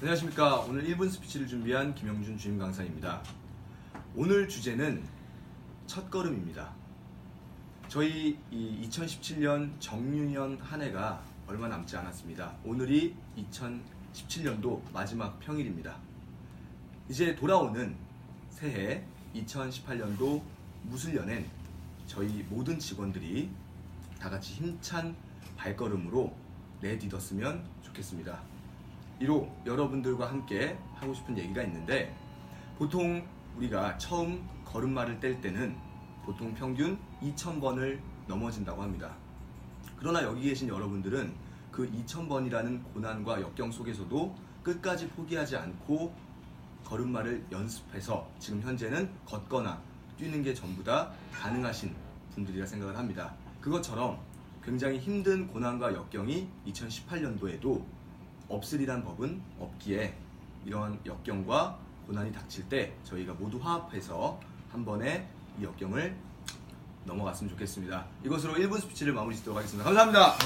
안녕하십니까. 오늘 1분 스피치를 준비한 김영준 주임 강사입니다. 오늘 주제는 첫걸음입니다. 저희 이 2017년 정유년 한 해가 얼마 남지 않았습니다. 오늘이 2017년도 마지막 평일입니다. 이제 돌아오는 새해 2018년도 무술년엔 저희 모든 직원들이 다 같이 힘찬 발걸음으로 내딛었으면 좋겠습니다. 이로 여러분들과 함께 하고 싶은 얘기가 있는데 보통 우리가 처음 걸음마를 뗄 때는 보통 평균 2,000번을 넘어진다고 합니다. 그러나 여기 계신 여러분들은 그 2,000번이라는 고난과 역경 속에서도 끝까지 포기하지 않고 걸음마를 연습해서 지금 현재는 걷거나 뛰는 게 전부 다 가능하신 분들이라 생각을 합니다. 그것처럼 굉장히 힘든 고난과 역경이 2018년도에도 없으리란 법은 없기에 이러한 역경과 고난이 닥칠 때 저희가 모두 화합해서 한 번에 이 역경을 넘어갔으면 좋겠습니다. 이것으로 1분 스피치를 마무리 짓도록 하겠습니다. 감사합니다.